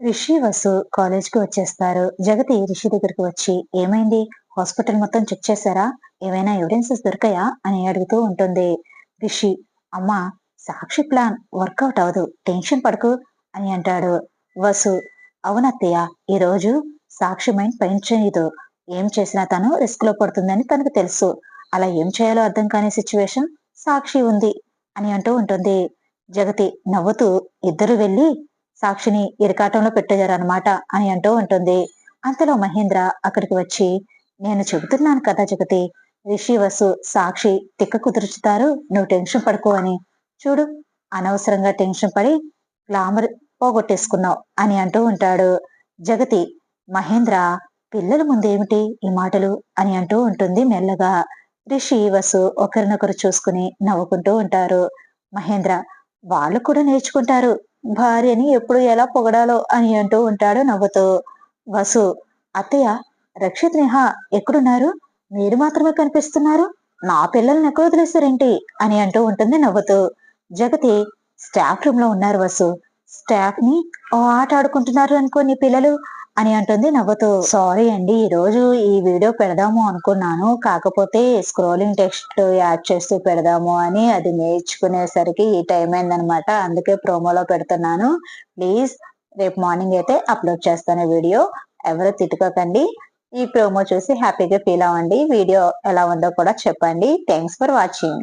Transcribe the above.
రిషి వసు కాలేజ్కి వచ్చేస్తారు. జగతి రిషి దగ్గరికి వచ్చి ఏమైంది? హాస్పిటల్ మొత్తం చెక్ చేశారా? ఏమైనా ఎవిడెన్సెస్ దొరికాయా? అని అడుగుతూ ఉంటుంది రిషి. అమ్మా సాక్షి ప్లాన్ వర్కౌట్ అవదు టెన్షన్ పడకు అని అంటాడు వసు. అవునత్తయ్య ఈరోజు సాక్షి మైండ్ పనిచేయదు ఏం చేసినా తను రిస్క్లో పడుతుందని తనకు తెలుసు. అలా ఏం చేయాలో అర్థం కాని సిచ్యువేషన్ సాక్షి ఉంది అని అంటూ ఉంటుంది జగతి. నవ్వుతూ ఇద్దరు వెళ్ళి సాక్షిని ఇరకాటంలో పెట్టారనమాట అని అంటూ ఉంటుంది. అంతలో మహేంద్ర అక్కడికి వచ్చి నేను చెబుతున్నాను కదా జగతి రిషి వసు సాక్షి తిక్క కుదుర్చుతారు నువ్వు టెన్షన్ పడుకో అని. చూడు అనవసరంగా టెన్షన్ పడి గ్లామర్ పోగొట్టేసుకున్నావు అని అంటూ ఉంటాడు. జగతి మహేంద్ర పిల్లల ముందేమిటి ఈ మాటలు? అని అంటూ ఉంటుంది మెల్లగా. రిషి వసు ఒకరినొకరు చూసుకుని నవ్వుకుంటూ ఉంటారు. మహేంద్ర వాళ్ళు కూడా నేర్చుకుంటారు. భార్యని ఎప్పుడు ఎలా పొగడాలో అని అంటూ ఉంటాడు నవ్వుతూ. వసు అత్తయ్య రక్షిత్ నేహ ఎక్కడున్నారు? మీరు మాత్రమే కనిపిస్తున్నారు? నా పిల్లల్ని ఎక్కడ వదిలేశారేంటి? అని అంటూ ఉంటుంది నవ్వుతూ. జగతి స్టాఫ్ రూమ్లో ఉన్నారు వసు. స్టాఫ్ని ఓ ఆట ఆడుకుంటున్నారు అనుకో నీ పిల్లలు. అని అంటుంది నవ్వుతూ. సారీ అండి ఈ రోజు ఈ వీడియో పెడదాము అనుకున్నాను. కాకపోతే స్క్రోలింగ్ టెక్స్ట్ యాడ్ చేస్తూ పెడదాము అని అది నేర్చుకునేసరికి ఈ టైం అయిందనమాట. అందుకే ప్రోమోలో పెడుతున్నాను. ప్లీజ్ రేపు మార్నింగ్ అయితే అప్లోడ్ చేస్తాను వీడియో. ఎవరు తిట్టుకోకండి. ఈ ప్రోమో చూసి హ్యాపీగా ఫీల్ అవ్వండి. వీడియో ఎలా ఉందో కూడా చెప్పండి. Thanks for watching